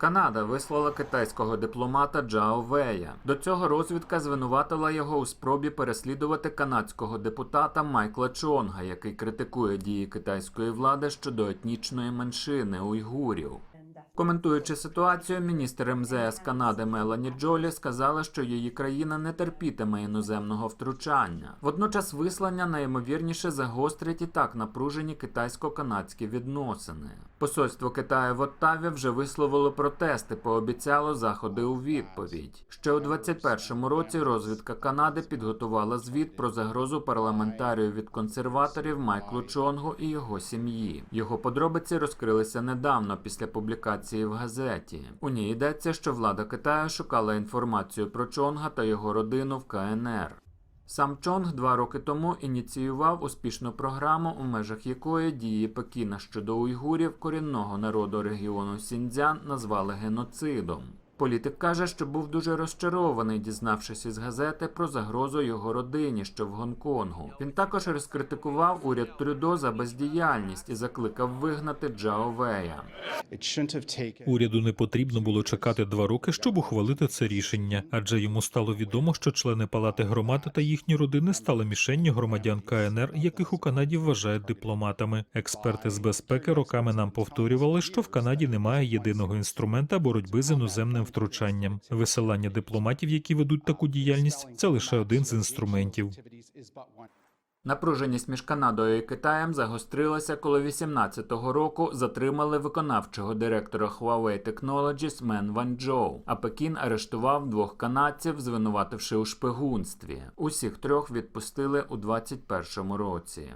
Канада вислала китайського дипломата Джао Вея. До цього розвідка звинуватила його у спробі переслідувати канадського депутата Майкла Чонга, який критикує дії китайської влади щодо етнічної меншини уйгурів. Коментуючи ситуацію, міністр МЗС Канади Мелані Джолі сказала, що її країна не терпітиме іноземного втручання. Водночас вислання найімовірніше загострить і так напружені китайсько-канадські відносини. Посольство Китаю в Оттаві вже висловило протести, пообіцяло заходи у відповідь. Ще у 21-му році розвідка Канади підготувала звіт про загрозу парламентарію від консерваторів Майклу Чонгу і його сім'ї. Його подробиці розкрилися недавно після публікації в газеті. У ній йдеться, що влада Китаю шукала інформацію про Чонга та його родину в КНР. Сам Чонг два роки тому ініціював успішну програму, у межах якої дії Пекіна щодо уйгурів корінного народу регіону Сіньцзян назвали геноцидом. Політик каже, що був дуже розчарований, дізнавшись із газети про загрозу його родині, що в Гонконгу. Він також розкритикував уряд Трюдо за бездіяльність і закликав вигнати Джао Вея. Уряду не потрібно було чекати два роки, щоб ухвалити це рішення, адже йому стало відомо, що члени палати громад та їхні родини стали мішенню громадян КНР, яких у Канаді вважають дипломатами. Експерти з безпеки роками нам повторювали, що в Канаді немає єдиного інструмента боротьби з іноземним втручанням. Висилання дипломатів, які ведуть таку діяльність, це лише один з інструментів. Напруженість між Канадою і Китаєм загострилася, коли 18-го року затримали виконавчого директора Huawei Technologies Мен Ванчжоу, а Пекін арештував двох канадців, звинувативши у шпигунстві. Усіх трьох відпустили у 21-му році.